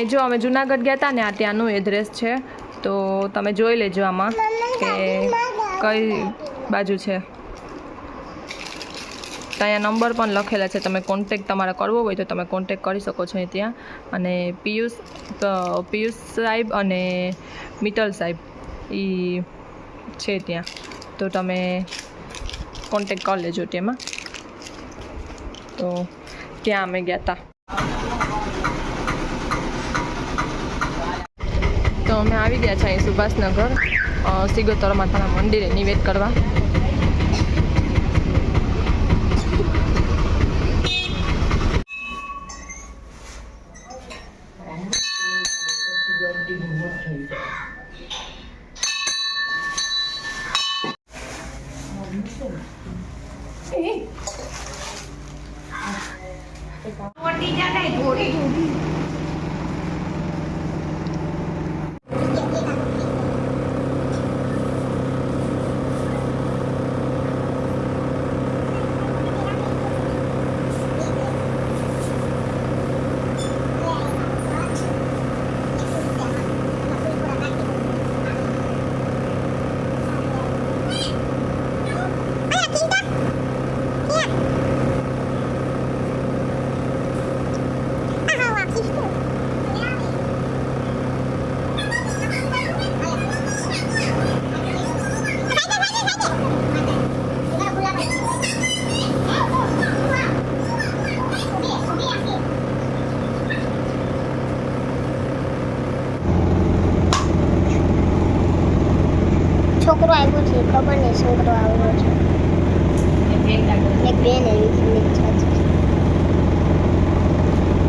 એ જો અમે જુનાગઢ ગયા હતા ને આ ત્યાંનું એડ્રેસ છે, તો તમે જોઈ લેજો આમાં કે કઈ બાજુ છે. ત્યાં નંબર પણ લખેલા છે, તમે કોન્ટેક તમારે કરવો હોય તો તમે કોન્ટેક કરી શકો છો ત્યાં. અને પિયુષ પિયુષ સાહેબ અને મિત્તલ સાહેબ એ છે ત્યાં. તો તમે કોન્ટેક કરી લેજો તેમાં. તો ત્યાં અમે ગયા હતા અમે આવી ગયા છીએ સુભાષનગર સિગોતર માતાના મંદિરે નિવેદ કરવા. છોકરો આવ્યો છે ખબર નહીં છોકરો આવ્યો છે એક બેન એવી છે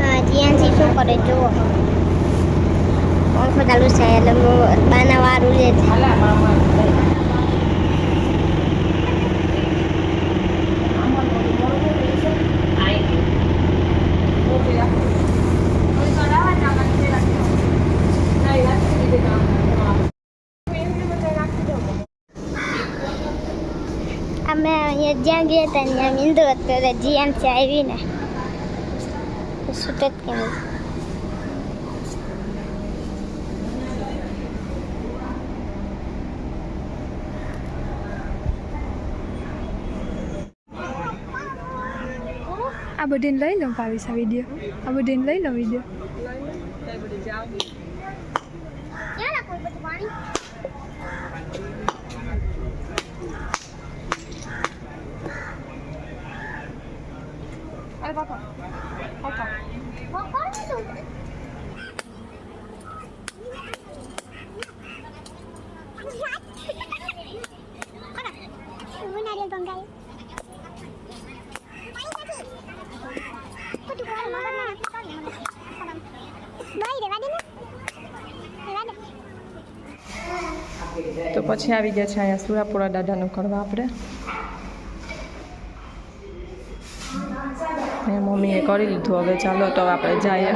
હા જીયાનસી શું કરે? જુઓ. પંખો ચાલુ છે, એટલે બાના વારું લે છે અમે અહીંયા જ્યાં ગયા હતા ત્યાં મીંદો હતો એટલે જીયાનસી આવીને સૂટ જ કેમ આ બધીને લઈ લો ભાવીશ આ વીડિયો આ બધીને લઈ લો વીડિયો ક્યાં રાખવું બધું પાણી અરે પાપા પાપા તો પછી આવી ગયા છે અહીંયા સુરાપુરા દાદાનું કરવા આપણે અહીંયા મમ્મીએ કરી લીધું હવે ચાલો તો આપણે જઈએ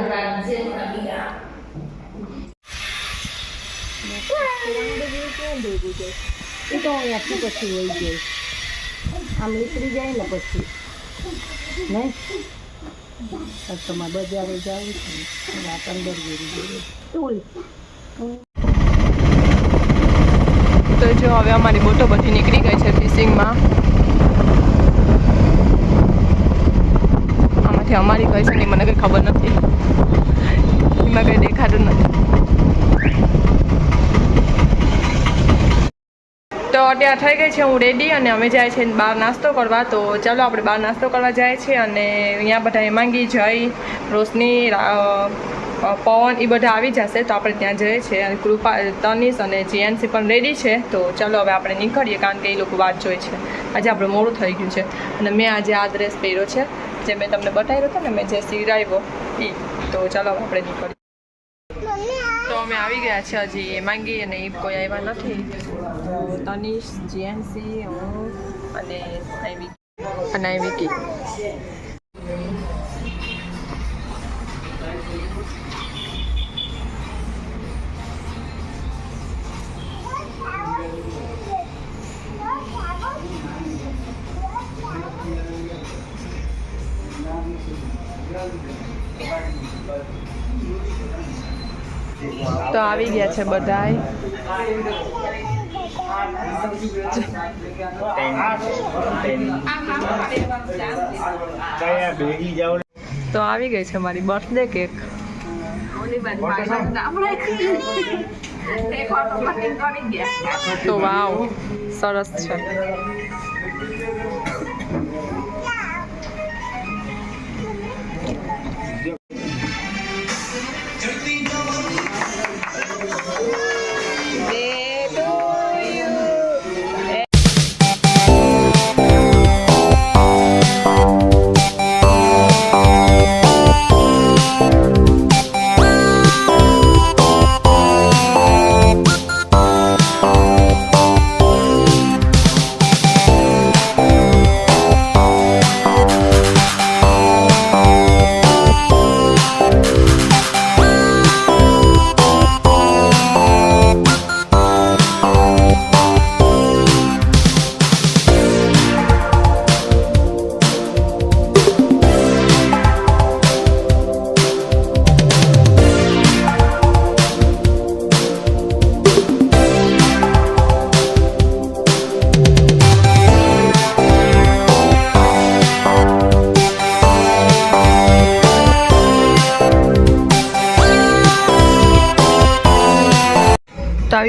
એ તો અહીંયાથી પછી વહી જાય આમ નીકળી જાય ને પછી નહીં તમારે બજારે જવું છે પંદર જો હવે અમારી બોટો બધી નીકળી ગઈ છે ફિશિંગમાં. આમાંથી અમારી કઈ છે મને કંઈ ખબર નથી. એમાં કંઈ દેખાતું નથી. તો અત્યારે થઈ ગઈ છે, હું રેડી અને અમે જાય છે બહાર નાસ્તો કરવા. તો ચાલો આપણે બહાર નાસ્તો કરવા જાય છે અને અહીંયા બધા હેમાંગી જય, રોશની પવન એ બધા આવી જશે તો આપણે ત્યાં જઈએ છીએ અને કૃપા તનિષ અને જીએનસી પણ રેડી છે. તો ચાલો હવે આપણે નીકળીએ કારણ કે એ લોકો વાત જોઈ છે. આજે આપણે મોડું થઈ ગયું છે. અને મેં આજે આ ડ્રેસ પહેર્યો છે, જે મેં તમને બતાવ્યો હતો ને, મેં જે સીવડાવ્યો એ તો ચાલો હવે આપણે નીકળીએ. તો અમે આવી ગયા છે હજી માંગી અને એ કોઈ આવ્યા નથી. તો તનિષ જીએનસી હું અને આઈ વિકી અને આઈ વિકી તો આવી ગયા છે બધાય. તો આવી ગઈ છે મારી બર્થડે કેક તો વાવ, સરસ છે.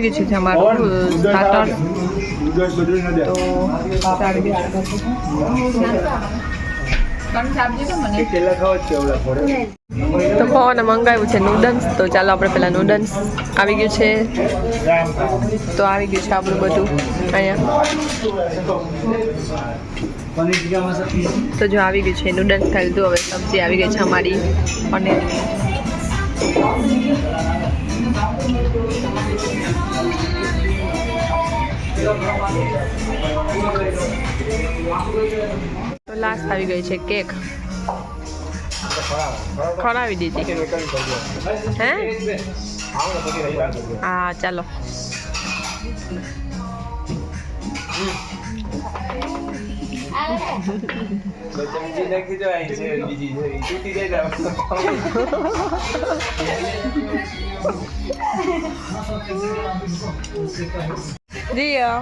આવી ગયું છે અમારું સ્ટાર્ટર તો આવી ગયું તો પવને મંગાવ્યું છે નૂડલ્સ તો ચાલો આપણે પેલા નૂડલ્સ આવી ગયું છે. તો આવી ગયું છે આપણું બધું અહીંયા. તો જો આવી ગયું છે નૂડલ્સ ખાઈ લીધું હવે સબ્જી આવી ગઈ છે અમારી પનીર. તો લાસ્ટ આવી ગઈ છે કેક ખરાવી દીધી. હે? હા ચાલો. રિયા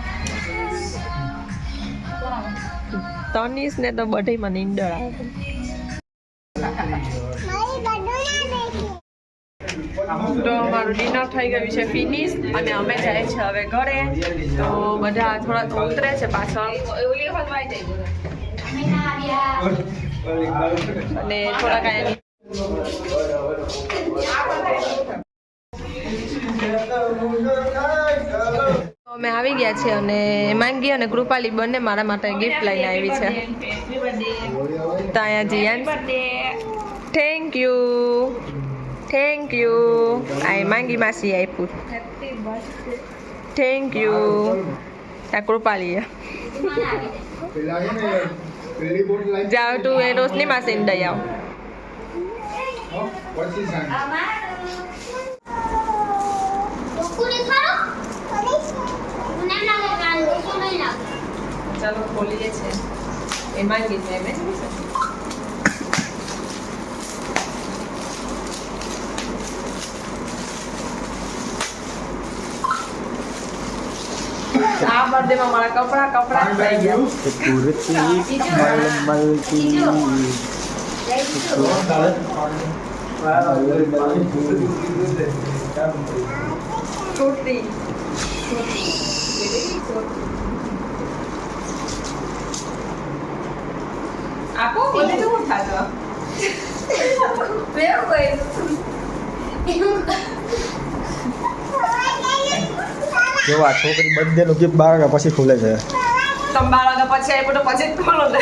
તનીશ ને તો બધામાં નીંદર આવે. તો અમારું ડિનર થઈ ગયું છે ફિનિશ અને અમે જાય છે હવે ઘરે. તો બધા થોડાક ઉતરે છે પાછળ. અને થોડાક અહીંયા અમે આવી ગયા છે અને માંગી અને કૃપાલી બંને મારા માટે ગિફ્ટ લઈને આવી છે. તો અહીંયા જીયાન થેન્ક યુ થેન્ક યુ આ માંગી માસી આપ્યું. થેન્ક યુ આ કૃપાલી જાઓ તું એ રોશની માસીને દઈ આવ. ચાલો ખોલીએ છે એ માંગી છે મેં આ બર્થડેમાં મારા કપડા કપડા થઈ ગયા છોટી આપો 조금 તો ઉઠાડો જો આ છોકરી બધે નું ગિફ્ટ બાર પછી ખુલે છે સંભાળો તો પછી આપ્યું તો પછી જ ખોલો ને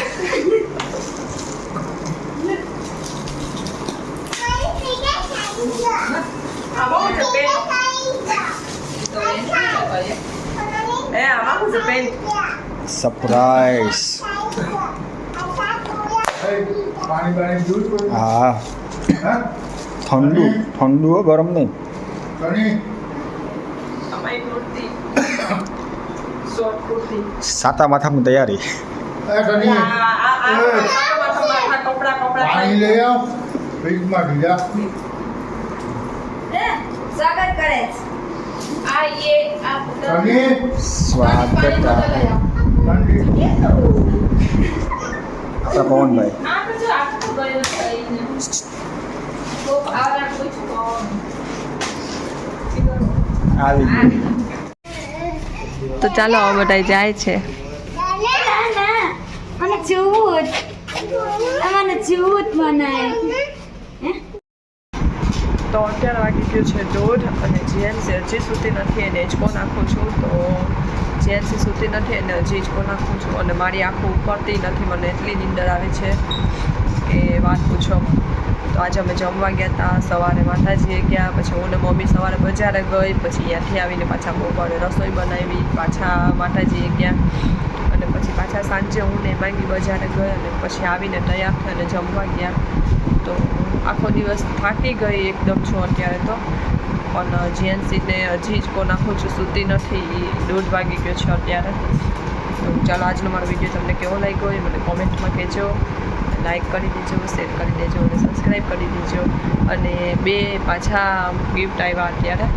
સરપ્રાઈઝ હા. ઠંડુ ઠંડુ હો ગરમ નહીં. સાતા માથામાં તૈયારી પાણી લઈ આવ ફ્રીજમાં ભીજા સ્વાગત કરે આ યે આપ સ્વાગત આપણા પવનભાઈ. તો જો આખું ગયો થઈને તો આવરા કોઈ કોણ આવી તો ચાલો હવે બધા જાય છે. મને જોવું મને જોવું જ મનાય તો અત્યારે વાગી ગયું છે દોઢ અને જીએનસી હજી સુધી નથી એને હિંચકો નાખું છું, તો જીએનસી સુધી નથી એને હજી હિંચકો નાખું છું. અને મારી આંખો ઉપરતી નથી, મને એટલી નીંદર આવે છે કે વાત પૂછો તો આજે અમે જમવા ગયા હતા સવારે માતાજીએ ગયા, પછી હું ને મમ્મી સવારે બજારે ગઈ, પછી ત્યાંથી આવીને પાછા બપોરે રસોઈ બનાવી, પાછા માતાજીએ ગયા. અને પછી પાછા સાંજે હું ને માંગી બજારે ગઈ અને પછી આવીને તૈયાર થઈને જમવા ગયા. તો આખો દિવસ થાકી ગઈ એકદમ છું અત્યારે તો. પણ જીએનસીને હજી જ કો આખું છું, સૂતી નથી. એ દોઢ વાગી ગયો છે અત્યારે. તો ચાલો, આજનો મારો વીડિયો તમને કેવો લાગ્યો એ મને કોમેન્ટમાં કહેજો. લાઈક કરી દેજો, શેર કરી દેજો અને સબસ્ક્રાઈબ કરી દેજો. અને બે પાછા ગિફ્ટ આવ્યા અત્યારે.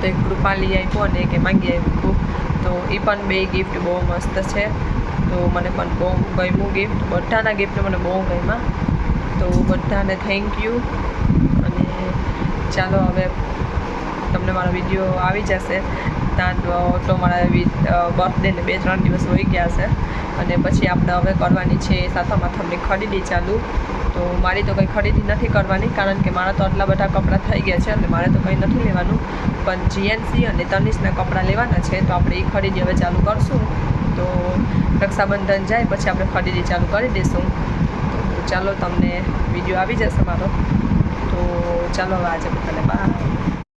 તો એક કૃપાલી આપ્યું અને એક માંગી આપ્યું તો એ પણ બે ગિફ્ટ બહુ મસ્ત છે. તો મને પણ બહુ ગમ્યું ગિફ્ટ. બધાના ગિફ્ટ મને બહુ ગમ્યા. તો બધાને થેન્ક યુ અને ચાલો હવે તમને મારો વીડિયો આવી જશે. ત્યાં તો મારા બર્થડેને બે ત્રણ દિવસ હોઈ ગયા છે. અને પછી આપણે હવે કરવાની છે સાથોમાં તમને ખરીદી ચાલુ. તો મારી તો કંઈ ખરીદી નથી કરવાની કારણ કે મારા તો આટલા બધા કપડાં થઈ ગયા છે અને મારે તો કંઈ નથી લેવાનું. પણ જીએનસી અને તનિષના કપડાં લેવાના છે તો આપણે એ ખરીદી હવે ચાલુ કરશું. તો રક્ષાબંધન જાય પછી આપણે ખરીદી ચાલુ કરી દઈશું ચાલો તમને વીડિયો આવી જશે મારો. તો ચાલો હવે આજે બધાને બાય